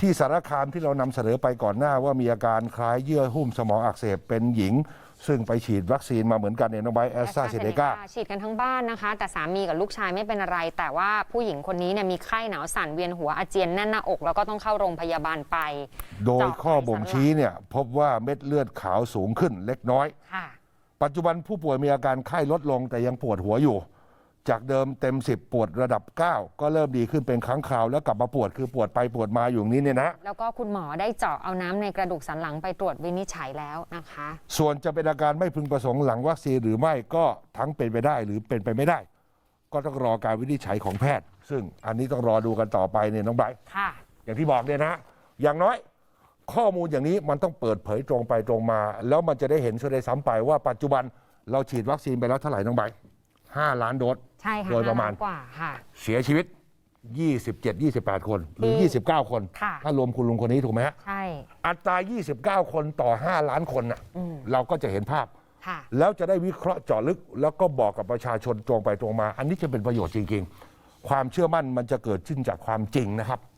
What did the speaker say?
ที่สารคามที่เรานำเสนอไปก่อนหน้าว่ามีอาการคล้ายเยื่อหุ้มสมองอักเสบเป็นหญิง ซึ่งไปฉีดวัคซีนมาเหมือนกันเนี่ยน้องไบแอสตราเซเนกา ฉีดกันทั้งบ้านนะคะ แต่สามีกับลูกชายไม่เป็นอะไร แต่ว่าผู้หญิงคนนี้เนี่ยมีไข้หนาวสั่นเวียนหัวอาเจียนแน่นหน้าอก แล้วก็ต้องเข้าโรงพยาบาลไปโดยเจาะข้อบ่งชี้เนี่ยพบว่าเม็ดเลือดขาวสูงขึ้นเล็กน้อย ค่ะ ปัจจุบันผู้ป่วยมีอาการไข้ลดลงแต่ยังปวดหัวอยู่ จากเดิมเต็ม 10 ปวดระดับ 9 ก็เริ่มดีขึ้นเป็นครั้งคราว แล้วกลับมาปวดคือปวดไปปวดมาอยู่อย่างนี้เนี่ยนะ แล้วก็คุณหมอได้เจาะเอาน้ำในกระดูกสันหลังไปตรวจวินิจฉัยแล้วนะคะ ส่วนจะเป็นอาการไม่พึงประสงค์หลังวัคซีนหรือไม่ก็ทั้งเป็นไปได้หรือเป็นไปไม่ได้ ก็ต้องรอการวินิจฉัยของแพทย์ ซึ่งอันนี้ต้องรอดูกันต่อไปเนี่ยน้องไบร์ทค่ะ อย่างที่บอกเนี่ยนะ อย่างน้อย ข้อมูลอย่างนี้มันต้องเปิดเผยตรงไปตรงมา แล้วมันจะได้เห็นเสได็ซ้ำไปว่าปัจจุบันเราฉีดวัคซีนไปแล้วเท่าไหร่น้องไบร์ทห้าล้านโดส ใช่ค่ะโดยประมาณห้ล้นกว่าค่ะ เสียชีวิต 27 28 คน หรืออืม29 คน ค่ะ ถ้ารวมคุณลุงคนนี้ถูกไหมฮะ ใช่ อัตรา 29 คนต่อ 5 ล้านคนน่ะ อืม เราก็จะเห็นภาพ ค่ะ แล้วจะได้วิเคราะห์เจาะลึก แล้วก็บอกกับประชาชนตรงไปตรงมา อันนี้จะเป็นประโยชน์จริง ๆ ความเชื่อมั่นมันจะเกิดขึ้นจากความจริงนะครับ